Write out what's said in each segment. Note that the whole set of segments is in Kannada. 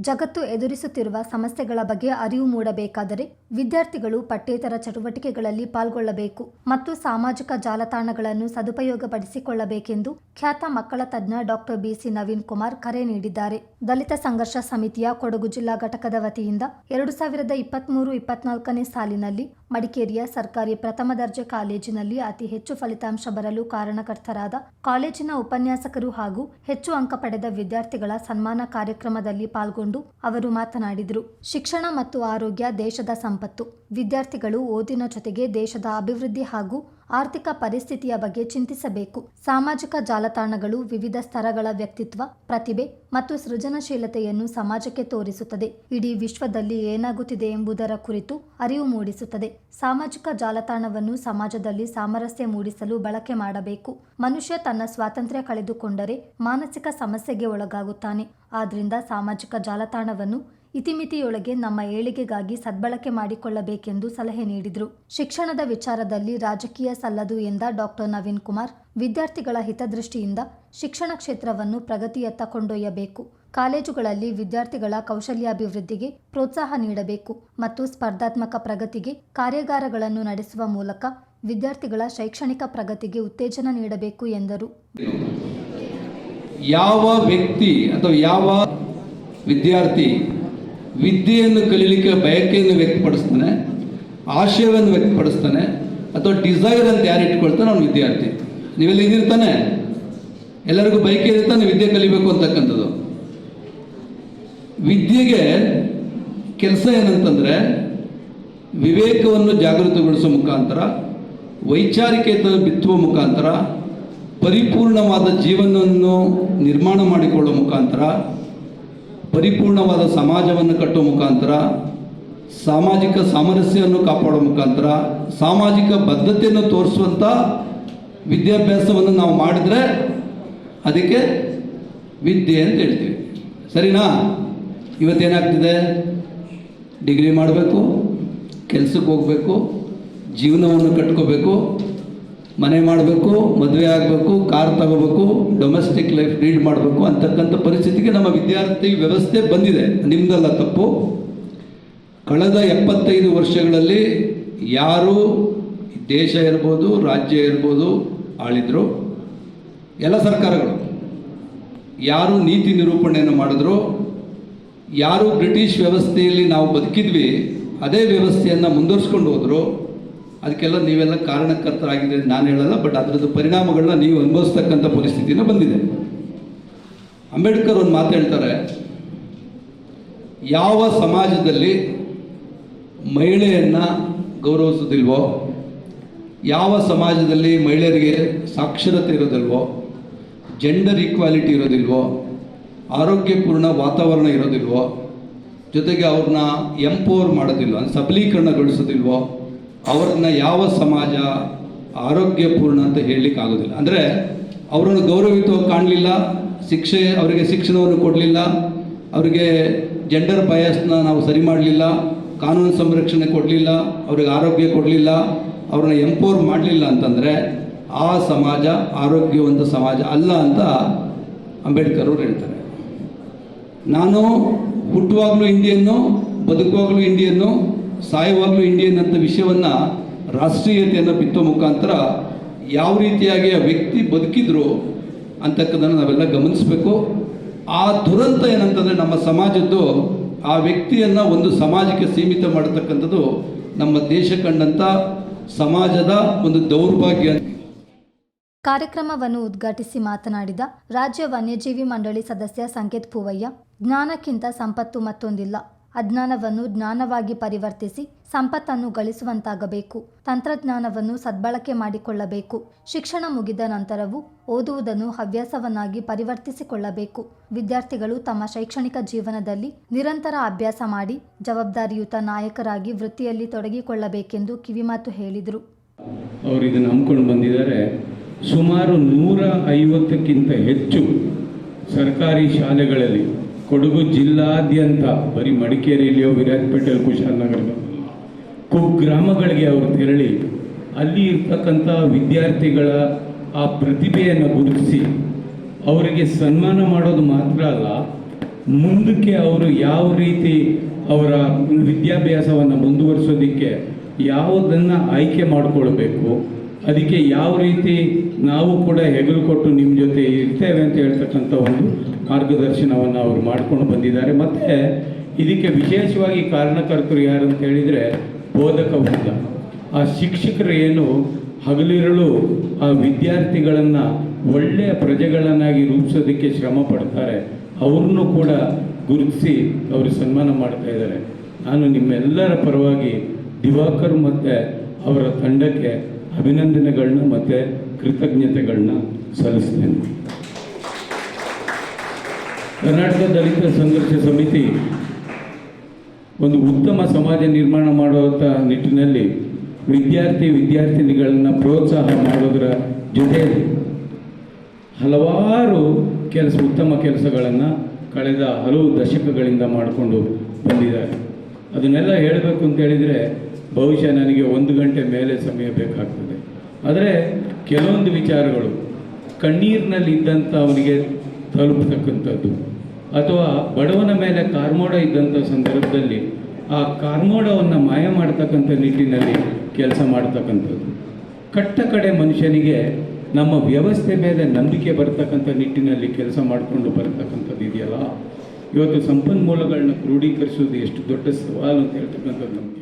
ಜಗತ್ತು ಎದುರಿಸುತ್ತಿರುವ ಸಮಸ್ಯೆಗಳ ಬಗ್ಗೆ ಅರಿವು ಮೂಡಬೇಕಾದರೆ ವಿದ್ಯಾರ್ಥಿಗಳು ಪಠ್ಯೇತರ ಚಟುವಟಿಕೆಗಳಲ್ಲಿ ಪಾಲ್ಗೊಳ್ಳಬೇಕು ಮತ್ತು ಸಾಮಾಜಿಕ ಜಾಲತಾಣಗಳನ್ನು ಸದುಪಯೋಗಪಡಿಸಿಕೊಳ್ಳಬೇಕೆಂದು ಖ್ಯಾತ ಮಕ್ಕಳ ತಜ್ಞ ಡಾಕ್ಟರ್ ಬಿಸಿ ನವೀನ್ ಕುಮಾರ್ ಕರೆ ನೀಡಿದ್ದಾರೆ. ದಲಿತ ಸಂಘರ್ಷ ಸಮಿತಿಯ ಕೊಡಗು ಜಿಲ್ಲಾ ಘಟಕದ ವತಿಯಿಂದ ಎರಡು ಸಾವಿರದ ಇಪ್ಪತ್ತ್ಮೂರು ಇಪ್ಪತ್ನಾಲ್ಕನೇ ಸಾಲಿನಲ್ಲಿ ಮಡಿಕೇರಿಯ ಸರ್ಕಾರಿ ಪ್ರಥಮ ದರ್ಜೆ ಕಾಲೇಜಿನಲ್ಲಿ ಅತಿ ಹೆಚ್ಚು ಫಲಿತಾಂಶ ಬರಲು ಕಾರಣಕರ್ತರಾದ ಕಾಲೇಜಿನ ಉಪನ್ಯಾಸಕರು ಹಾಗೂ ಹೆಚ್ಚು ಅಂಕ ಪಡೆದ ವಿದ್ಯಾರ್ಥಿಗಳ ಸನ್ಮಾನ ಕಾರ್ಯಕ್ರಮದಲ್ಲಿ ಪಾಲ್ಗೊಂಡು ಅವರು ಮಾತನಾಡಿದರು. ಶಿಕ್ಷಣ ಮತ್ತು ಆರೋಗ್ಯ ದೇಶದ ಸಂಪತ್ತು. ವಿದ್ಯಾರ್ಥಿಗಳು ಓದಿನ ಜೊತೆಗೆ ದೇಶದ ಅಭಿವೃದ್ಧಿ ಹಾಗೂ ಆರ್ಥಿಕ ಪರಿಸ್ಥಿತಿಯ ಬಗ್ಗೆ ಚಿಂತಿಸಬೇಕು. ಸಾಮಾಜಿಕ ಜಾಲತಾಣಗಳು ವಿವಿಧ ಸ್ತರಗಳ ವ್ಯಕ್ತಿತ್ವ, ಪ್ರತಿಭೆ ಮತ್ತು ಸೃಜನಶೀಲತೆಯನ್ನು ಸಮಾಜಕ್ಕೆ ತೋರಿಸುತ್ತದೆ. ಇಡೀ ವಿಶ್ವದಲ್ಲಿ ಏನಾಗುತ್ತಿದೆ ಎಂಬುದರ ಕುರಿತು ಅರಿವು ಮೂಡಿಸುತ್ತದೆ. ಸಾಮಾಜಿಕ ಜಾಲತಾಣವನ್ನು ಸಮಾಜದಲ್ಲಿ ಸಾಮರಸ್ಯ ಮೂಡಿಸಲು ಬಳಕೆ ಮಾಡಬೇಕು. ಮನುಷ್ಯ ತನ್ನ ಸ್ವಾತಂತ್ರ್ಯ ಕಳೆದುಕೊಂಡರೆ ಮಾನಸಿಕ ಸಮಸ್ಯೆಗೆ ಒಳಗಾಗುತ್ತಾನೆ. ಆದ್ದರಿಂದ ಸಾಮಾಜಿಕ ಜಾಲತಾಣವನ್ನು ಇತಿಮಿತಿಯೊಳಗೆ ನಮ್ಮ ಏಳಿಗೆಗಾಗಿ ಸದ್ಬಳಕೆ ಮಾಡಿಕೊಳ್ಳಬೇಕೆಂದು ಸಲಹೆ ನೀಡಿದರು. ಶಿಕ್ಷಣದ ವಿಚಾರದಲ್ಲಿ ರಾಜಕೀಯ ಸಲ್ಲದು ಎಂದ ಡಾಕ್ಟರ್ ನವೀನ್ ಕುಮಾರ್, ವಿದ್ಯಾರ್ಥಿಗಳ ಹಿತದೃಷ್ಟಿಯಿಂದ ಶಿಕ್ಷಣ ಕ್ಷೇತ್ರವನ್ನು ಪ್ರಗತಿಯತ್ತ ಕೊಂಡೊಯ್ಯಬೇಕು. ಕಾಲೇಜುಗಳಲ್ಲಿ ವಿದ್ಯಾರ್ಥಿಗಳ ಕೌಶಲ್ಯಾಭಿವೃದ್ಧಿಗೆ ಪ್ರೋತ್ಸಾಹ ನೀಡಬೇಕು ಮತ್ತು ಸ್ಪರ್ಧಾತ್ಮಕ ಪ್ರಗತಿಗೆ ಕಾರ್ಯಾಗಾರಗಳನ್ನು ನಡೆಸುವ ಮೂಲಕ ವಿದ್ಯಾರ್ಥಿಗಳ ಶೈಕ್ಷಣಿಕ ಪ್ರಗತಿಗೆ ಉತ್ತೇಜನ ನೀಡಬೇಕು ಎಂದರು. ಯಾವ ವ್ಯಕ್ತಿ ಅಥವಾ ಯಾವ ವಿದ್ಯಾರ್ಥಿ ವಿದ್ಯೆಯನ್ನು ಕಲೀಲಿಕ್ಕೆ ಬಯಕೆಯನ್ನು ವ್ಯಕ್ತಪಡಿಸ್ತಾನೆ, ಆಶಯವನ್ನು ವ್ಯಕ್ತಪಡಿಸ್ತಾನೆ, ಅಥವಾ ಡಿಸೈರ್ ಅಂತ ಯಾರು ಇಟ್ಕೊಳ್ತಾನೆ ಅವನು ವಿದ್ಯಾರ್ಥಿ. ನೀವೆಲ್ಲ ಇದಿರ್ತಾನೆ ಎಲ್ಲರಿಗೂ ಬಯಕೆ ಇರ್ತಾನೆ ವಿದ್ಯೆ ಕಲಿಬೇಕು ಅಂತಕ್ಕಂಥದ್ದು. ವಿದ್ಯೆಗೆ ಕೆಲಸ ಏನಂತಂದರೆ, ವಿವೇಕವನ್ನು ಜಾಗೃತಗೊಳಿಸೋ ಮುಖಾಂತರ ವೈಚಾರಿಕತೆಯನ್ನು ಬಿತ್ತುವ ಮುಖಾಂತರ, ಪರಿಪೂರ್ಣವಾದ ಜೀವನವನ್ನು ನಿರ್ಮಾಣ ಮಾಡಿಕೊಳ್ಳುವ ಮುಖಾಂತರ ಪರಿಪೂರ್ಣವಾದ ಸಮಾಜವನ್ನು ಕಟ್ಟುವ ಮುಖಾಂತರ, ಸಾಮಾಜಿಕ ಸಾಮರಸ್ಯವನ್ನು ಕಾಪಾಡುವ ಮುಖಾಂತರ, ಸಾಮಾಜಿಕ ಬದ್ಧತೆಯನ್ನು ತೋರಿಸುವಂಥ ವಿದ್ಯಾಭ್ಯಾಸವನ್ನು ನಾವು ಮಾಡಿದರೆ ಅದಕ್ಕೆ ವಿದ್ಯೆ ಅಂತ ಹೇಳ್ತೀವಿ. ಸರಿನಾ? ಇವತ್ತೇನಾಗ್ತಿದೆ? ಡಿಗ್ರಿ ಮಾಡಬೇಕು, ಕೆಲಸಕ್ಕೆ ಹೋಗಬೇಕು, ಜೀವನವನ್ನು ಕಟ್ಕೋಬೇಕು ಮನೆ ಮಾಡಬೇಕು, ಮದುವೆ ಆಗಬೇಕು, ಕಾರ್ ತಗೋಬೇಕು ಡೊಮೆಸ್ಟಿಕ್ ಲೈಫ್ ಲೀಡ್ ಮಾಡಬೇಕು ಅಂತಕ್ಕಂಥ ಪರಿಸ್ಥಿತಿಗೆ ನಮ್ಮ ವಿದ್ಯಾರ್ಥಿ ವ್ಯವಸ್ಥೆ ಬಂದಿದೆ. ನಿಮ್ದಲ್ಲ ತಪ್ಪು. ಕಳೆದ ಎಪ್ಪತ್ತೈದು ವರ್ಷಗಳಲ್ಲಿ ಯಾರು ದೇಶ ಇರ್ಬೋದು, ರಾಜ್ಯ ಇರ್ಬೋದು ಆಳಿದ್ರು. ಎಲ್ಲ ಸರ್ಕಾರಗಳು ಯಾರು ನೀತಿ ನಿರೂಪಣೆಯನ್ನು ಮಾಡಿದ್ರು, ಯಾರು ಬ್ರಿಟಿಷ್ ವ್ಯವಸ್ಥೆಯಲ್ಲಿ ನಾವು ಬದುಕಿದ್ವಿ, ಅದೇ ವ್ಯವಸ್ಥೆಯನ್ನು ಮುಂದುವರ್ಸ್ಕೊಂಡು ಹೋದರು. ಅದಕ್ಕೆಲ್ಲ ನೀವೆಲ್ಲ ಕಾರಣಕರ್ತರಾಗಿದೆ ಅಂತ ನಾನು ಹೇಳಲ್ಲ ಬಟ್ ಅದರದ್ದು ಪರಿಣಾಮಗಳನ್ನ ನೀವು ಅನುಭವಿಸ್ತಕ್ಕಂಥ ಪರಿಸ್ಥಿತಿನ ಬಂದಿದೆ. ಅಂಬೇಡ್ಕರ್ ಒಂದು ಮಾತು ಹೇಳ್ತಾರೆ, ಯಾವ ಸಮಾಜದಲ್ಲಿ ಮಹಿಳೆಯನ್ನು ಗೌರವಿಸೋದಿಲ್ವೋ, ಯಾವ ಸಮಾಜದಲ್ಲಿ ಮಹಿಳೆಯರಿಗೆ ಸಾಕ್ಷರತೆ ಇರೋದಿಲ್ವೋ ಜೆಂಡರ್ ಈಕ್ವಾಲಿಟಿ ಇರೋದಿಲ್ವೋ, ಆರೋಗ್ಯಪೂರ್ಣ ವಾತಾವರಣ ಇರೋದಿಲ್ವೋ, ಜೊತೆಗೆ ಅವ್ರನ್ನ ಎಂಪವರ್ ಮಾಡೋದಿಲ್ವೋ ಸಬಲೀಕರಣಗೊಳಿಸೋದಿಲ್ವೋ ಅವ್ರನ್ನ ಯಾವ ಸಮಾಜ ಆರೋಗ್ಯಪೂರ್ಣ ಅಂತ ಹೇಳಲಿಕ್ಕೆ ಆಗೋದಿಲ್ಲ ಅಂದರೆ ಅವರನ್ನು ಗೌರವಿತವಾಗಿ ಕಾಣಲಿಲ್ಲ, ಶಿಕ್ಷೆ, ಅವರಿಗೆ ಶಿಕ್ಷಣವನ್ನು ಕೊಡಲಿಲ್ಲ, ಅವರಿಗೆ ಜೆಂಡರ್ ಬಯಸ್ನ ನಾವು ಸರಿ ಮಾಡಲಿಲ್ಲ, ಕಾನೂನು ಸಂರಕ್ಷಣೆ ಕೊಡಲಿಲ್ಲ, ಅವ್ರಿಗೆ ಆರೋಗ್ಯ ಕೊಡಲಿಲ್ಲ, ಅವ್ರನ್ನ ಎಂಪವರ್ ಮಾಡಲಿಲ್ಲ ಅಂತಂದರೆ ಆ ಸಮಾಜ ಆರೋಗ್ಯವಂತ ಸಮಾಜ ಅಲ್ಲ ಅಂತ ಅಂಬೇಡ್ಕರ್ ಅವರು ಹೇಳ್ತಾರೆ. ನಾನು ಹುಟ್ಟುವಾಗಲೂ ಇಂಡಿಯನ್ನು ಬದುಕುವಾಗಲೂ ಇಂಡಿಯನ್ನು ಸಾಯುವಾಗಲೂ ಇಂಡಿಯನ್ ಅಂತ ವಿಷಯವನ್ನು ರಾಷ್ಟ್ರೀಯತೆಯನ್ನು ಬಿತ್ತೋ ಮುಖಾಂತರ ಯಾವ ರೀತಿಯಾಗಿ ಆ ವ್ಯಕ್ತಿ ಬದುಕಿದ್ರು ಅಂತಕ್ಕದನ್ನು ನಾವೆಲ್ಲ ಗಮನಿಸಬೇಕು. ಆ ದುರಂತ ಏನಂತಂದರೆ ನಮ್ಮ ಸಮಾಜದ್ದು ಆ ವ್ಯಕ್ತಿಯನ್ನು ಒಂದು ಸಮಾಜಕ್ಕೆ ಸೀಮಿತ ಮಾಡತಕ್ಕಂಥದ್ದು ನಮ್ಮ ದೇಶ ಕಂಡಂಥ ಸಮಾಜದ ಒಂದು ದೌರ್ಭಾಗ್ಯ ಕಾರ್ಯಕ್ರಮವನ್ನು ಉದ್ಘಾಟಿಸಿ ಮಾತನಾಡಿದ ರಾಜ್ಯ ವನ್ಯಜೀವಿ ಮಂಡಳಿ ಸದಸ್ಯ ಸಂಕೇತ್ ಪೂವಯ್ಯ, ಜ್ಞಾನಕ್ಕಿಂತ ಸಂಪತ್ತು ಮತ್ತೊಂದಿಲ್ಲ. ಅಜ್ಞಾನವನ್ನು ಜ್ಞಾನವಾಗಿ ಪರಿವರ್ತಿಸಿ ಸಂಪತ್ತನ್ನು ಗಳಿಸುವಂತಾಗಬೇಕು. ತಂತ್ರಜ್ಞಾನವನ್ನು ಸದ್ಬಳಕೆ ಮಾಡಿಕೊಳ್ಳಬೇಕು. ಶಿಕ್ಷಣ ಮುಗಿದ ನಂತರವೂ ಓದುವುದನ್ನು ಹವ್ಯಾಸವನ್ನಾಗಿ ಪರಿವರ್ತಿಸಿಕೊಳ್ಳಬೇಕು. ವಿದ್ಯಾರ್ಥಿಗಳು ತಮ್ಮ ಶೈಕ್ಷಣಿಕ ಜೀವನದಲ್ಲಿ ನಿರಂತರ ಅಭ್ಯಾಸ ಮಾಡಿ ಜವಾಬ್ದಾರಿಯುತ ನಾಯಕರಾಗಿ ವೃತ್ತಿಯಲ್ಲಿ ತೊಡಗಿಕೊಳ್ಳಬೇಕೆಂದು ಕಿವಿಮಾತು ಹೇಳಿದರು. ಅವರು ಇದನ್ನು ಹಮ್ಮಿಕೊಂಡು ಬಂದಿದ್ದಾರೆ. ಸುಮಾರು ನೂರ ಐವತ್ತಕ್ಕಿಂತ ಹೆಚ್ಚು ಸರ್ಕಾರಿ ಶಾಲೆಗಳಲ್ಲಿ ಕೊಡಗು ಜಿಲ್ಲಾದ್ಯಂತ, ಬರೀ ಮಡಿಕೇರಿಯಲ್ಲಿಯೋ ವಿರಾಜಪೇಟೆಯಲ್ಲಿ ಕುಶಾಲನಗರದಲ್ಲಿ ಕುಗ್ರಾಮಗಳಿಗೆ ಅವರು ತೆರಳಿ, ಅಲ್ಲಿ ಇರ್ತಕ್ಕಂಥ ವಿದ್ಯಾರ್ಥಿಗಳ ಆ ಪ್ರತಿಭೆಯನ್ನು ಗುರುತಿಸಿ, ಅವರಿಗೆ ಸನ್ಮಾನ ಮಾಡೋದು ಮಾತ್ರ ಅಲ್ಲ, ಮುಂದಕ್ಕೆ ಅವರು ಯಾವ ರೀತಿ ಅವರ ವಿದ್ಯಾಭ್ಯಾಸವನ್ನು ಮುಂದುವರಿಸೋದಕ್ಕೆ ಯಾವುದನ್ನು ಆಯ್ಕೆ ಮಾಡಿಕೊಳ್ಬೇಕು, ಅದಕ್ಕೆ ಯಾವ ರೀತಿ ನಾವು ಕೂಡ ಹೆಗಲು ಕೊಟ್ಟು ನಿಮ್ಮ ಜೊತೆ ಇರ್ತೇವೆ ಅಂತ ಹೇಳ್ತಕ್ಕಂಥ ಒಂದು ಮಾರ್ಗದರ್ಶನವನ್ನು ಅವರು ಮಾಡಿಕೊಂಡು ಬಂದಿದ್ದಾರೆ. ಮತ್ತು ಇದಕ್ಕೆ ವಿಶೇಷವಾಗಿ ಕಾರಣಕರ್ತರು ಯಾರು ಅಂತ ಹೇಳಿದರೆ ಬೋಧಕ ವೃಂದ ಆ ಶಿಕ್ಷಕರು ಏನು ಹಗಲಿರಳು ಆ ವಿದ್ಯಾರ್ಥಿಗಳನ್ನು ಒಳ್ಳೆಯ ಪ್ರಜೆಗಳನ್ನಾಗಿ ರೂಪಿಸೋದಕ್ಕೆ ಶ್ರಮ ಪಡ್ತಾರೆ, ಅವ್ರನ್ನೂ ಕೂಡ ಗುರುತಿಸಿ ಅವರು ಸನ್ಮಾನ ಮಾಡ್ತಾ ಇದ್ದಾರೆ. ನಾನು ನಿಮ್ಮೆಲ್ಲರ ಪರವಾಗಿ ದಿವಾಕರ್ ಮತ್ತು ಅವರ ತಂಡಕ್ಕೆ ಅಭಿನಂದನೆಗಳನ್ನ ಮತ್ತು ಕೃತಜ್ಞತೆಗಳನ್ನ ಸಲ್ಲಿಸ್ತೇನೆ. ಕರ್ನಾಟಕ ದಲಿತ ಸಂಘರ್ಷ ಸಮಿತಿ ಒಂದು ಉತ್ತಮ ಸಮಾಜ ನಿರ್ಮಾಣ ಮಾಡುವಂಥ ನಿಟ್ಟಿನಲ್ಲಿ ವಿದ್ಯಾರ್ಥಿ ವಿದ್ಯಾರ್ಥಿನಿಗಳನ್ನು ಪ್ರೋತ್ಸಾಹ ಮಾಡೋದರ ಜೊತೆಯಲ್ಲಿ ಹಲವಾರು ಕೆಲಸ, ಉತ್ತಮ ಕೆಲಸಗಳನ್ನು ಕಳೆದ ಹಲವು ದಶಕಗಳಿಂದ ಮಾಡಿಕೊಂಡು ಬಂದಿದ್ದಾರೆ. ಅದನ್ನೆಲ್ಲ ಹೇಳಬೇಕು ಅಂತ ಹೇಳಿದರೆ ಬಹುಶಃ ನನಗೆ ಒಂದು ಗಂಟೆ ಮೇಲೆ ಸಮಯ ಬೇಕಾಗ್ತದೆ. ಆದರೆ ಕೆಲವೊಂದು ವಿಚಾರಗಳು ಕಣ್ಣೀರಿನಲ್ಲಿದ್ದಂಥ ಅವನಿಗೆ ತಲುಪತಕ್ಕಂಥದ್ದು. ಅಥವಾ ಬಡವನ ಮೇಲೆ ಕಾರ್ಮೋಡ ಇದ್ದಂಥ ಸಂದರ್ಭದಲ್ಲಿ ಆ ಕಾರ್ಮೋಡವನ್ನು ಮಾಯ ಮಾಡ್ತಕ್ಕಂಥ ನಿಟ್ಟಿನಲ್ಲಿ ಕೆಲಸ ಮಾಡ್ತಕ್ಕಂಥದ್ದು. ಕಟ್ಟ ಕಡೆ ಮನುಷ್ಯನಿಗೆ ನಮ್ಮ ವ್ಯವಸ್ಥೆ ಮೇಲೆ ನಂಬಿಕೆ ಬರ್ತಕ್ಕಂಥ ನಿಟ್ಟಿನಲ್ಲಿ ಕೆಲಸ ಮಾಡಿಕೊಂಡು ಬರ್ತಕ್ಕಂಥದ್ದು ಇದೆಯಲ್ಲ? ಇವತ್ತು ಸಂಪನ್ಮೂಲಗಳನ್ನ ಕ್ರೋಢೀಕರಿಸೋದು ಎಷ್ಟು ದೊಡ್ಡ ಸವಾಲು ಅಂತ ಹೇಳ್ತಕ್ಕಂಥದ್ದು ನಮಗೆ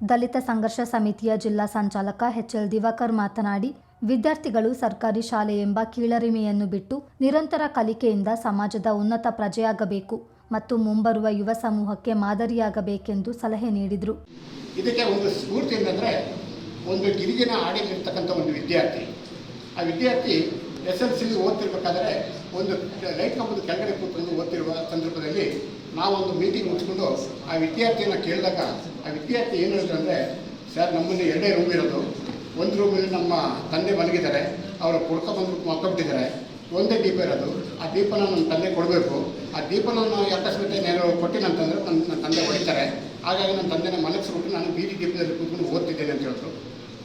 ದಲಿತ ಸಂಘರ್ಷ ಸಮಿತಿಯ ಜಿಲ್ಲಾ ಸಂಚಾಲಕ ಎಚ್ ಎಲ್ ದಿವಾಕರ್ ಮಾತನಾಡಿ ವಿದ್ಯಾರ್ಥಿಗಳು ಸರ್ಕಾರಿ ಶಾಲೆ ಎಂಬ ಕೀಳರಿಮೆಯನ್ನು ಬಿಟ್ಟು ನಿರಂತರ ಕಲಿಕೆಯಿಂದ ಸಮಾಜದ ಉನ್ನತ ಪ್ರಜೆಯಾಗಬೇಕು ಮತ್ತು ಮುಂಬರುವ ಯುವ ಸಮೂಹಕ್ಕೆ ಮಾದರಿಯಾಗಬೇಕೆಂದು ಸಲಹೆ ನೀಡಿದರು. ಇದಕ್ಕೆ ಒಂದು ಸ್ಫೂರ್ತಿ ಏನಂದರೆ ಒಂದು ಗಿರಿಗಿನ ಹಾಡಿಲಿರ್ತಕ್ಕಂಥ ಒಂದು ವಿದ್ಯಾರ್ಥಿ. ಆ ವಿದ್ಯಾರ್ಥಿ ಎಸ್ ಎಲ್ ಸಿ ಓದ್ತಿರ್ಬೇಕಾದ್ರೆ ಒಂದು ಲೈಟ್ ಕಂಬದ ಕೆಳಗಡೆ ಕೂತ್ಕೊಂಡು ಓದ್ತಿರುವ ಸಂದರ್ಭದಲ್ಲಿ ನಾವೊಂದು ಮೀಟಿಂಗ್ ಮುಗಿಸ್ಕೊಂಡು ಆ ವಿದ್ಯಾರ್ಥಿಯನ್ನು ಕೇಳಿದಾಗ ಆ ವಿದ್ಯಾರ್ಥಿ ಏನು ಹೇಳಿದ್ರು ಅಂದರೆ, ಸರ್, ನಮ್ಮಲ್ಲಿ ಎರಡೇ ರೂಮ್ ಇರೋದು. ಒಂದು ರೂಮಲ್ಲಿ ನಮ್ಮ ತಂದೆ ಮಲಗಿದ್ದಾರೆ, ಅವರು ಕುಡ್ಕ ಬಂದು ಮಲ್ಕೊಬಿಟ್ಟಿದ್ದಾರೆ ಒಂದೇ ದೀಪ ಇರೋದು. ಆ ದೀಪನ ನನ್ನ ತಂದೆ ಕೊಡಬೇಕು. ಆ ದೀಪನ ಅಕಸ್ಮಾತ್ ಏನಾದ್ರು ಕೊಟ್ಟಿಲ್ಲ ಅಂತಂದ್ರೆ ನನ್ನ ನನ್ನ ತಂದೆ ಹೊಡಿತಾರೆ. ಹಾಗಾಗಿ ನನ್ನ ತಂದೆನ ಮಲಗಿಸ್ಬಿಟ್ಟು ನಾನು ಬೀದಿ ದೀಪದಲ್ಲಿ ಕೂತ್ಕೊಂಡು ಓದ್ತಿದ್ದೇನೆ ಅಂತ ಹೇಳಿದ್ರು.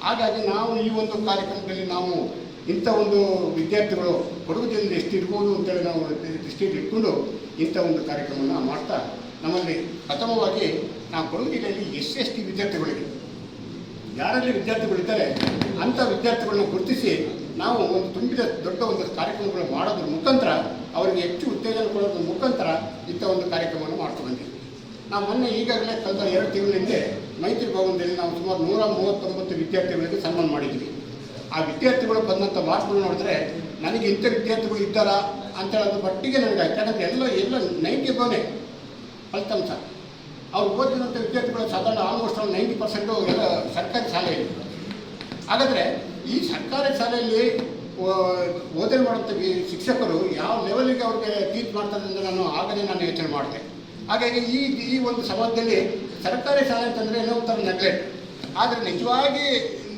ಹಾಗಾಗಿ ನಾವು ಈ ಒಂದು ಕಾರ್ಯಕ್ರಮದಲ್ಲಿ ನಾವು ಇಂಥ ಒಂದು ವಿದ್ಯಾರ್ಥಿಗಳು ಕೊಡಗು ಜಿಲ್ಲೆಯಲ್ಲಿ ಎಷ್ಟು ಇರ್ಬೋದು ಅಂತೇಳಿ ನಾವು ದೃಷ್ಟಿಯಲ್ಲಿ ಇಟ್ಕೊಂಡು ಇಂಥ ಒಂದು ಕಾರ್ಯಕ್ರಮವನ್ನು ಮಾಡ್ತಾ ನಮ್ಮಲ್ಲಿ ಪ್ರಥಮವಾಗಿ ನಾವು ಕೊಡಗು ಜಿಲ್ಲೆಯಲ್ಲಿ ಎಸ್ ಟಿ ವಿದ್ಯಾರ್ಥಿಗಳಿಗೆ ಯಾರಲ್ಲಿ ವಿದ್ಯಾರ್ಥಿಗಳಿದ್ದಾರೆ ಅಂಥ ವಿದ್ಯಾರ್ಥಿಗಳನ್ನ ಗುರುತಿಸಿ ನಾವು ಒಂದು ತುಂಬಿದ ದೊಡ್ಡ ಒಂದು ಕಾರ್ಯಕ್ರಮಗಳು ಮಾಡೋದ್ರ ಮುಖಾಂತರ ಅವರಿಗೆ ಹೆಚ್ಚು ಉತ್ತೇಜನ ಕೊಡೋದ್ರ ಮುಖಾಂತರ ಇಂಥ ಒಂದು ಕಾರ್ಯಕ್ರಮವನ್ನು ಮಾಡ್ತಾ ಬಂದಿದ್ದೀವಿ ನಾವು ಮೊನ್ನೆ ಈಗಾಗಲೇ ಕಳೆದ ಎರಡು ತಿಂಗಳ ಹಿಂದೆ ಮೈತ್ರಿ ಭವನದಲ್ಲಿ ನಾವು ಸುಮಾರು ನೂರ ಮೂವತ್ತೊಂಬತ್ತು ವಿದ್ಯಾರ್ಥಿಗಳಿಗೆ ಸನ್ಮಾನ ಮಾಡಿದ್ವಿ. ಆ ವಿದ್ಯಾರ್ಥಿಗಳು ಬಂದಂಥ ಮಾತುಗಳು ನೋಡಿದ್ರೆ ನನಗೆ ಇಂಥ ವಿದ್ಯಾರ್ಥಿಗಳು ಇದ್ದಾರಾ ಅಂತ ಮಟ್ಟಿಗೆ ನನಗೆ ಯಾಕಂದರೆ ಎಲ್ಲ ಎಲ್ಲ ನೈಂಟಿ ಬೋನೆ ಫಲಿತಾಂಶ. ಅವ್ರು ಓದಿದಂಥ ವಿದ್ಯಾರ್ಥಿಗಳು ಸಾಧಾರಣ ಆಲ್ಮೋಸ್ಟ್ ಒಂದು ನೈಂಟಿ ಪರ್ಸೆಂಟು ಎಲ್ಲ ಸರ್ಕಾರಿ ಶಾಲೆಯಲ್ಲಿ. ಹಾಗಾದರೆ ಈ ಸರ್ಕಾರಿ ಶಾಲೆಯಲ್ಲಿ ಓದನೆ ಮಾಡುವಂಥ ಶಿಕ್ಷಕರು ಯಾವ ಲೆವೆಲ್ಗೆ ಅವ್ರಿಗೆ ಟೀಚ್ ಮಾಡ್ತಾರೆ ಅಂತ ನಾನು ಆಗಲೇ ನಾನು ಯೋಚನೆ ಮಾಡಿದೆ. ಹಾಗಾಗಿ ಈ ಈ ಒಂದು ಸಮಾಜದಲ್ಲಿ ಸರ್ಕಾರಿ ಶಾಲೆ ಅಂತಂದರೆ ಏನೋ ಒಂಥರ ನೆಗ್ಲೆಕ್ಟ್ ಆದರೆ ನಿಜವಾಗಿ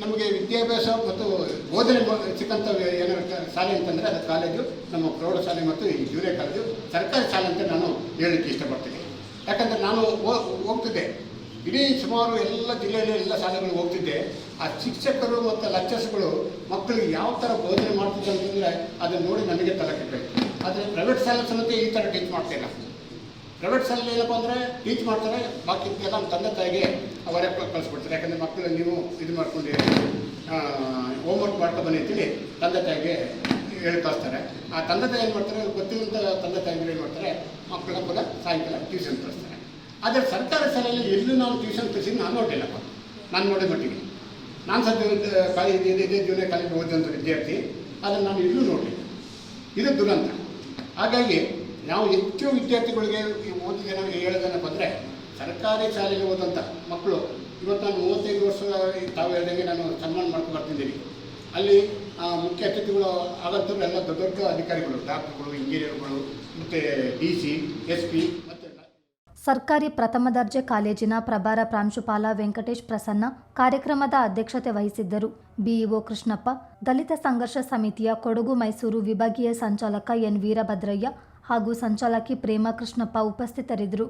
ನಮಗೆ ವಿದ್ಯಾಭ್ಯಾಸ ಮತ್ತು ಬೋಧನೆ ಸಿಕ್ಕಂಥ ಏನಾದ್ರು ಶಾಲೆ ಅಂತಂದರೆ ಅದು ಕಾಲೇಜು ನಮ್ಮ ಪ್ರೌಢಶಾಲೆ ಮತ್ತು ಈ ಜೂನಿಯರ್ ಕಾಲೇಜು ಸರ್ಕಾರಿ ಶಾಲೆ ಅಂತ ನಾನು ಹೇಳಲಿಕ್ಕೆ ಇಷ್ಟಪಡ್ತೀನಿ. ಯಾಕಂದರೆ ನಾನು ಹೋಗ್ತಿದ್ದೆ. ಇಡೀ ಸುಮಾರು ಎಲ್ಲ ಜಿಲ್ಲೆಯಲ್ಲಿ ಎಲ್ಲ ಶಾಲೆಗಳಿಗೆ ಹೋಗ್ತಿದ್ದೆ. ಆ ಶಿಕ್ಷಕರು ಮತ್ತು ಲೆಕ್ಚರ್ಸ್ಗಳು ಮಕ್ಕಳಿಗೆ ಯಾವ ಥರ ಬೋಧನೆ ಮಾಡ್ತಿದ್ದೆ ಅಂತಂದರೆ ಅದನ್ನು ನೋಡಿ ನನಗೆ ತಲೆ ಆದರೆ ಪ್ರೈವೇಟ್ ಶಾಲೆ ಸಮೇತ ಈ ಥರ ಟೀಚ್ ಮಾಡ್ತಿಲ್ಲ ಪ್ರೈವೇಟ್ ಶಾಲೆಯಲ್ಲಿ ಏನಪ್ಪ ಅಂದರೆ ಟೀಚ್ ಮಾಡ್ತಾರೆ, ಬಾಕಿ ಎಲ್ಲ ನಮ್ಮ ತಂದೆ ತಾಯಿಗೆ ಅವರೇ ಕಳಿಸ್ಬಿಡ್ತಾರೆ ಯಾಕಂದರೆ ಮಕ್ಕಳು ನೀವು ಇದು ಮಾಡ್ಕೊಂಡು ಹೋಮ್ವರ್ಕ್ ಮಾಡ್ತಾ ಬನ್ನಿ ಅಂತೇಳಿ ತಂದೆ ತಾಯಿಗೆ ಹೇಳಿ ಆ ತಂದೆ ತಾಯಿ ಏನು ಮಾಡ್ತಾರೆ? ಗೊತ್ತಿಲ್ಲಂತ ತಂದೆ ತಾಯಿಗಳು ಏನು ಮಾಡ್ತಾರೆ? ಮಕ್ಕಳನ್ನ ಕೂಡ ಸಾಯಂಕಾಲ ಟ್ಯೂಷನ್ ಕಳಿಸ್ತಾರೆ. ಆದರೆ ಸರ್ಕಾರಿ ಶಾಲೆಯಲ್ಲಿ ಎಲ್ಲೂ ನಾವು ಟ್ಯೂಷನ್ ಕಳಿಸಿ ನಾನು ನೋಡಿಲ್ಲಪ್ಪ ನಾನು ನೋಡಿದ ಮಟ್ಟಿಗೆ ನಾನು ಸದ್ಯ ಕಾಲೇಜ್ ಇದೆ, ಇದೇ ಜೂನಿಯರ್ ಕಾಲೇಜ್ ಓದಿದಂಥ ವಿದ್ಯಾರ್ಥಿ, ಅದನ್ನು ನಾನು ಎಲ್ಲೂ ನೋಡಲಿಲ್ಲ. ಇದು ದುರಂತ. ಹಾಗಾಗಿ ನಾವು ಹೆಚ್ಚು ವಿದ್ಯಾರ್ಥಿಗಳಿಗೆ ಓದಿಗೆ ನಾವು ಹೇಳೋದೇನಪ್ಪ ಅಂದರೆ, ಸರ್ಕಾರಿ ಶಾಲೆಗೆ ಓದಂಥ ಮಕ್ಕಳು, ಇವತ್ತು ನಾನು ಮೂವತ್ತೈದು ವರ್ಷ, ತಾವು ಹೇಳ್ದಂಗೆ ನಾನು ಸನ್ಮಾನ ಮಾಡ್ಕೊಂಡು ಬರ್ತಿದ್ದೀನಿ. ಅಲ್ಲಿ ಮುಖ್ಯ ಅತಿಥಿಗಳು ಆಗಂತವ್ರು ಎಲ್ಲ ದೊಡ್ಡ ದೊಡ್ಡ ಅಧಿಕಾರಿಗಳು, ಡಾಕ್ಟರ್ಗಳು, ಇಂಜಿನಿಯರ್ಗಳು, ಮತ್ತೆ ಡಿ ಸಿ ಎಸ್ ಪಿ ಸರ್ಕಾರಿ ಪ್ರಥಮ ದರ್ಜೆ ಕಾಲೇಜಿನ ಪ್ರಭಾರ ಪ್ರಾಂಶುಪಾಲ ವೆಂಕಟೇಶ್ ಪ್ರಸನ್ನ ಕಾರ್ಯಕ್ರಮದ ಅಧ್ಯಕ್ಷತೆ ವಹಿಸಿದ್ದರು. ಬಿಇಒ ಕೃಷ್ಣಪ್ಪ, ದಲಿತ ಸಂಘರ್ಷ ಸಮಿತಿಯ ಕೊಡಗು ಮೈಸೂರು ವಿಭಾಗೀಯ ಸಂಚಾಲಕ ಎನ್ ವೀರಭದ್ರಯ್ಯ ಹಾಗೂ ಸಂಚಾಲಕಿ ಪ್ರೇಮ ಕೃಷ್ಣಪ್ಪ ಉಪಸ್ಥಿತರಿದ್ದರು.